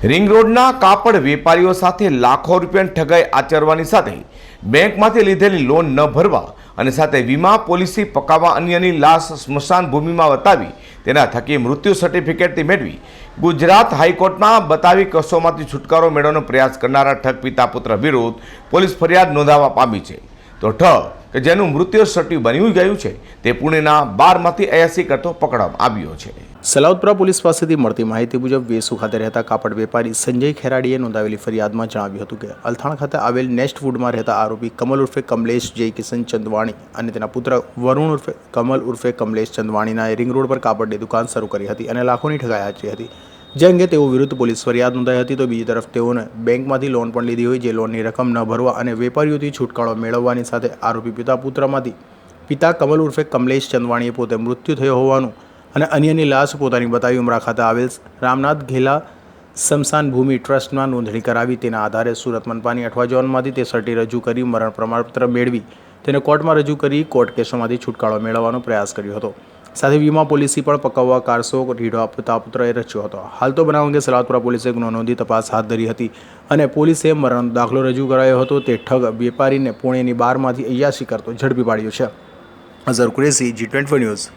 Ring રોડના કાપડ વેપારીઓ સાથે લાખો રૂપિયાની ઠગાઈ આચરવાની સાથે બેંકમાંથી લીધેલી લોન ન ભરવા અને સાથે વીમા પોલિસી પકાવવા અન્યની લાશ સ્મશાન ભૂમિમાં વતાવી તેના થકી મૃત્યુ સર્ટિફિકેટથી મેળવી ગુજરાત હાઈકોર્ટમાં બતાવી કસોમાંથી છુટકારો મેળવવાનો પ્રયાસ કરનારા ઠગ પિતા પુત્ર વિરુદ્ધ પોલીસ ફરિયાદ નોંધાવવા પામી છે. તો ઠ, કે જેનું મૃત્યુ સર્ટિ બન્યું ગયું છે, તે પુણેના બારમાંથી અયાસી કરતો પકડવામાં આવ્યો છે. સલાઉદપુરા પોલીસ પાસેથી મળતી માહિતી મુજબ વેસુ ખાતે રહેતા કાપડ વેપારી સંજય ખેરાડીએ નોંધાવેલી ફરિયાદમાં જણાવ્યું હતું કે અલથાણ ખાતે આવેલ નેસ્ટ ફૂડમાં રહેતા આરોપી કમલ ઉર્ફે કમલેશ જય કિશન ચંદવાણી અને તેના પુત્ર વરુણ ઉર્ફે કમલ ઉર્ફે કમલેશ ચંદવાણીના રિંગ રોડ પર કાપડની દુકાન શરૂ કરી હતી અને લાખોની ઠગાઈ આચરી હતી. જે અંગે તેઓ વિરુદ્ધ પોલીસ ફરિયાદ નોંધાઈ હતી, તો બીજી તરફ તેઓને બેંકમાંથી લોન પણ લીધી હોય, જે લોનની રકમ ન ભરવા અને વેપારીઓથી છુટકારો મેળવવાની સાથે આરોપી પિતા પુત્રમાંથી પિતા કમલ ઉર્ફે કમલેશ ચંદવાણીએ પોતે મૃત્યુ થયો હોવાનું અને અન્યની લાશ પોતાની બતાવી ઉમરા ખાતે આવેલ રામનાથ ઘેલા સમસાન ભૂમિ ટ્રસ્ટમાં નોંધણી કરાવી, તેના આધારે સુરત મનપાની અઠવા ઝોનમાંથી તે સર્ટી રજૂ કરી, મરણ પ્રમાણપત્ર મેળવી, તેને કોર્ટમાં રજૂ કરી, કોર્ટ કેસોમાંથી છુટકારો મેળવવાનો પ્રયાસ કર્યો હતો. સાથે વીમા પોલિસી પણ પકવવા કારસો રીઢો આપતા પુત્રએ રચ્યો હતો. હાલ તો બનાવ અંગે સલાદપુરા પોલીસે ગુનો નોંધી તપાસ હાથ ધરી હતી અને પોલીસે મરણ દાખલો રજૂ કરાયો હતો. તે ઠગ વેપારીને પુણેની બારમાંથી અયાશી કરતો ઝડપી પાડ્યો છે. Azhar Kureshi G twenty news